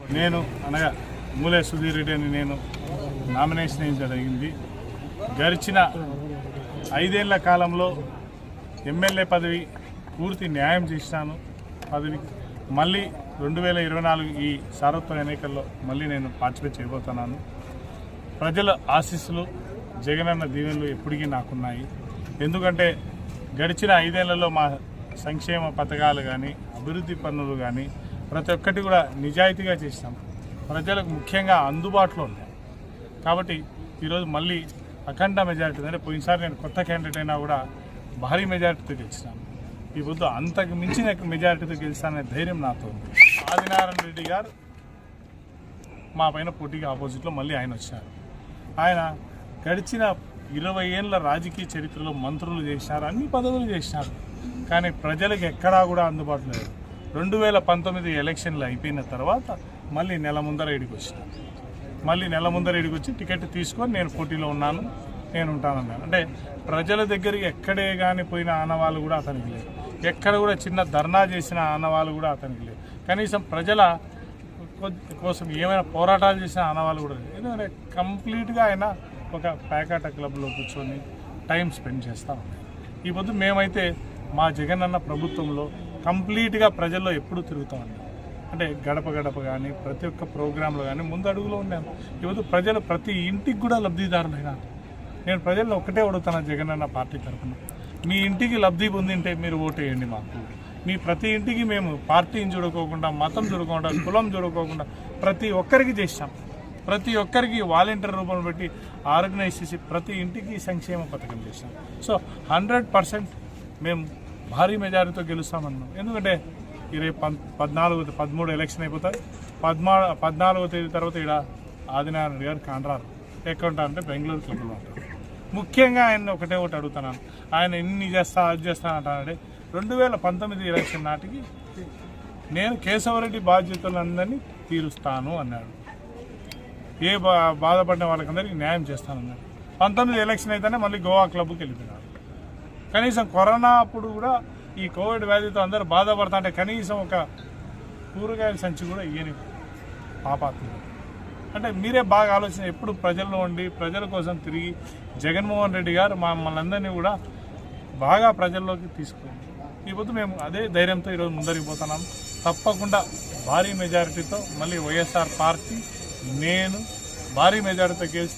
నేను అనగా మూలే సుధీర్ రెడ్డి అని నేను నామినేషన్ వేయడం జరిగింది? గడిచిన ఐదేళ్ళ కాలంలో ఎమ్మెల్యే పదవి పూర్తి న్యాయం చేసినాను పదవి మళ్ళీ రెండు వేల ఇరవై నాలుగు ఈ సారత్వ ఎన్నికల్లో మళ్ళీ నేను పార్టిసిపేట్ చేయబోతున్నాను. ప్రజల ఆశీస్సులు జగనన్న దీవెనలు ఎప్పటికీ నాకున్నాయి. ఎందుకంటే గడిచిన ఐదేళ్ళలో మా సంక్షేమ పథకాలు కానీ అభివృద్ధి పనులు కానీ ప్రతి ఒక్కటి కూడా నిజాయితీగా చేసినాం ప్రజలకు ముఖ్యంగా అందుబాటులో ఉన్నాయి. కాబట్టి ఈరోజు మళ్ళీ అఖండ మెజారిటీ అంటే పోయినసారి నేను కొత్త క్యాండిడేట్ అయినా కూడా భారీ మెజారిటీతో గెలిచినాను. ఈ పొద్దు అంతకు మించిన మెజారిటీతో గెలిచాననే ధైర్యం నాతో ఉంది. ఆదినారాయణ రెడ్డి గారు మా పైన పోటీగా ఆపోజిట్లో మళ్ళీ ఆయన వచ్చారు. ఆయన గడిచిన ఇరవై ఏళ్ళ రాజకీయ చరిత్రలో మంత్రులు చేసినారు అన్ని పదవులు చేసినారు. కానీ ప్రజలకు ఎక్కడా కూడా అందుబాటులో లేదు. రెండు వేల పంతొమ్మిది ఎలక్షన్లు అయిపోయిన తర్వాత మళ్ళీ నెల ముందర ఇడికి వచ్చిన మళ్ళీ నెల ముందర ఇడికి వచ్చి టికెట్ తీసుకొని నేను పోటీలో ఉన్నాను నేను ఉంటానన్నాను. అంటే ప్రజల దగ్గరికి ఎక్కడే కానీ పోయిన ఆనవాళ్ళు కూడా అతనికి లేదు ఎక్కడ కూడా చిన్న ధర్నా చేసిన ఆనవాళ్ళు కూడా అతనికి లేదు కనీసం ప్రజల కోసం ఏమైనా పోరాటాలు చేసిన ఆనవాళ్ళు కూడా లేదు ఎందుకంటే కంప్లీట్గా ఆయన ఒక ప్యాకాట క్లబ్లో కూర్చొని టైం స్పెండ్ చేస్తూ ఉన్నాడు ఈ పొద్దు మేమైతే మా జగన్ అన్న ప్రభుత్వంలో కంప్లీట్గా ప్రజల్లో ఎప్పుడు తిరుగుతూ ఉన్నాం. అంటే గడప గడప కానీ ప్రతి ఒక్క ప్రోగ్రాంలో కానీ ముందు అడుగులో ఉన్నాను ఈరోజు ప్రజలు ప్రతి ఇంటికి కూడా లబ్ధిదారులైనా నేను ప్రజల్లో ఒకటే అడుగుతాను అన్న పార్టీ తరఫున. మీ ఇంటికి లబ్ధి పొందింటే మీరు ఓటేయండి మాకు. మీ ప్రతి ఇంటికి మేము పార్టీని చూడుకోకుండా మతం చూడుకోకుండా కులం చూడుకోకుండా ప్రతి ఒక్కరికి చేసాం ప్రతి ఒక్కరికి వాలంటీర్ రూపంలో పెట్టి ఆర్గనైజ్ చేసి ప్రతి ఇంటికి సంక్షేమ పథకం చేసాం సో హండ్రెడ్ పర్సెంట్ మేము భారీ మెజారిటీతో గెలుస్తామన్నాం. ఎందుకంటే ఇరవై పద్నాలుగు పదమూడు ఎలక్షన్ అయిపోతాయి. పద్మా పద్నాలుగో తేదీ తర్వాత ఇక్కడ ఆదినారాయణ గారు కాండ్రారు ఎక్కడ ఉంటారంటే బెంగళూరు క్లబ్లో ఉంటారు. ముఖ్యంగా ఆయన ఒకటే ఒకటి అడుగుతున్నాను. ఆయన ఎన్ని చేస్తా అది చేస్తా అంటానంటే రెండు వేల పంతొమ్మిది ఎలక్షన్ నాటికి నేను కేశవరెడ్డి బాధ్యతలందరినీ తీరుస్తాను అన్నాడు. ఏ బా బాధపడిన వాళ్ళకందరికీ న్యాయం చేస్తానన్నాడు. పంతొమ్మిది ఎలక్షన్ అయితేనే మళ్ళీ గోవా క్లబ్కి వెళ్ళిపోయినాడు కనీసం కరోనా అప్పుడు కూడా ఈ కోవిడ్ వ్యాధితో అందరూ బాధపడతా అంటే కనీసం ఒక కూరగాయల సంచి కూడా ఇయ్యని పాపాత్ముడు అంటే మీరే బాగా ఆలోచన ఎప్పుడు ప్రజల్లో ఉండి ప్రజల కోసం తిరిగి జగన్మోహన్ రెడ్డి గారు మమ్మల్ని అందరినీ కూడా బాగా ప్రజల్లోకి తీసుకుంది ఈ పొద్దు మేము అదే ధైర్యంతో ఈరోజు ముందరికి పోతున్నాం. తప్పకుండా భారీ మెజారిటీతో మళ్ళీ వైఎస్ఆర్ పార్టీ నేను భారీ మెజారిటీతో గెలిచి